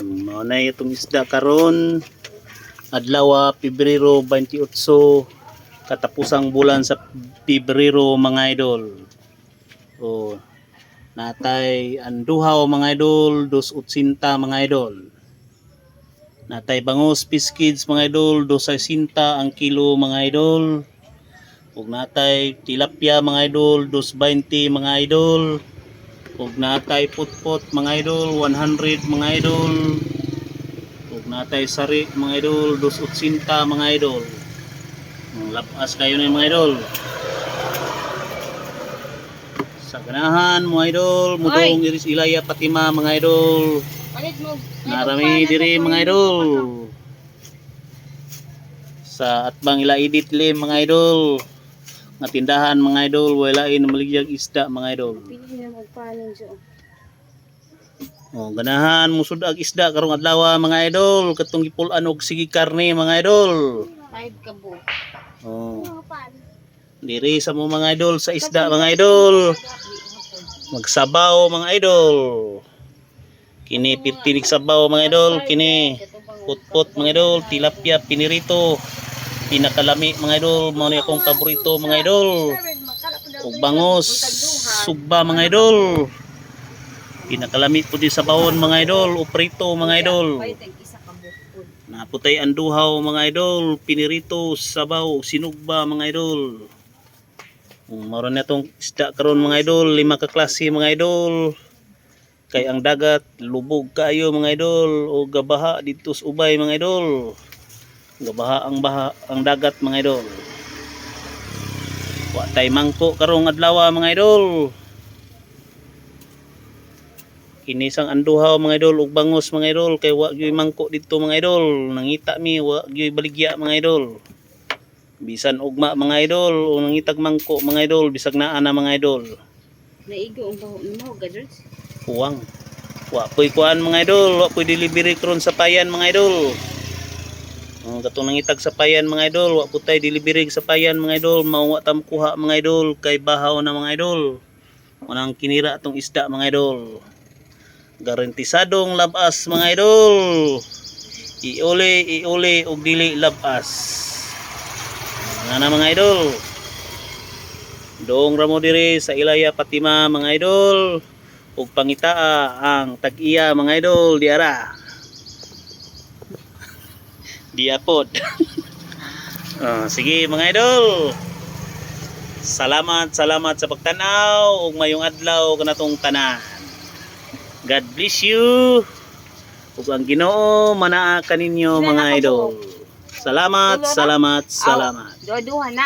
Mao na itong isda karon adlaw Pebrero 28 katapusang bulan sa Pebrero mga idol. O natay anduhaw mga idol, dos utsinta mga idol. Natay bangos piskids mga idol, dos sinta ang kilo mga idol. Ug natay tilapia mga idol, dos 20 mga idol. Ug natay putpot mga idol, 100 mga idol. Ug natay sari mga idol, dos utsinta mga idol. Lapas kayo na mga idol. Sa ganahan mga idol, mudong iris ilaya patima mga idol. Narami diri mga idol. Sa atbang ila edit lim mga idol. Nga tindahan mga idol, wala in maligyag isda mga idol. Na. Oh, ganahan musud ag isda karong adlaw mga idol, katong gipulan og sige karne mga idol. Five ka bu. Oh, diri sa mo mga idol sa isda mga idol. Magsabaw mga idol. Kini pirtinig sabaw mga idol, kini putput mga idol, tilapia pinirito. Pinakalami mga idol, mao akong paborito mga idol. Ug bangos, sugba mga idol. Pinakalami po di sa bawon mga idol, uprito mga idol. Naputay ang duhaw mga idol, pinirito, sabaw, sinugba mga idol. Um, Maroon na itong isda karon mga idol, lima ka klase mga idol. Kay ang dagat, lubog kayo mga idol, o gabaha dito sa ubay mga idol. Gabaha ang baha, ang dagat mga idol. Wa tay mangko karong adlaw mga idol. Kinisang anduhaw mga idol ug bangos mga idol kay wa gyud mangko dito mga idol nangita mi wa gyud baligya mga idol bisan ugma mga idol o nangitag mangko mga idol bisag naa na mga idol Naigo ang baho mo, gadgets. puwang wa poy kuan mga idol wa poy delivery karon sa payan mga idol ang katong nangitag sa payan mga idol. Wa po tay delivery sa payan mga idol. Mao wa tam kuha mga idol. Kay bahaw na mga idol. Unang kinira atong isda mga idol. Garantisadong labas mga idol. Iuli iuli og dili labas. Nga na mga idol. Doong ramo diri sa Ilaya Patima mga idol. Ug pangitaa ang tag-iya mga idol diara diapod Ah, sige mga idol. Salamat salamat sa pagtanaw ug mayong adlaw kanatong tanan. God bless you. Ug ang Ginoo manaa kaninyo mga idol. salamat salamat salamat. na.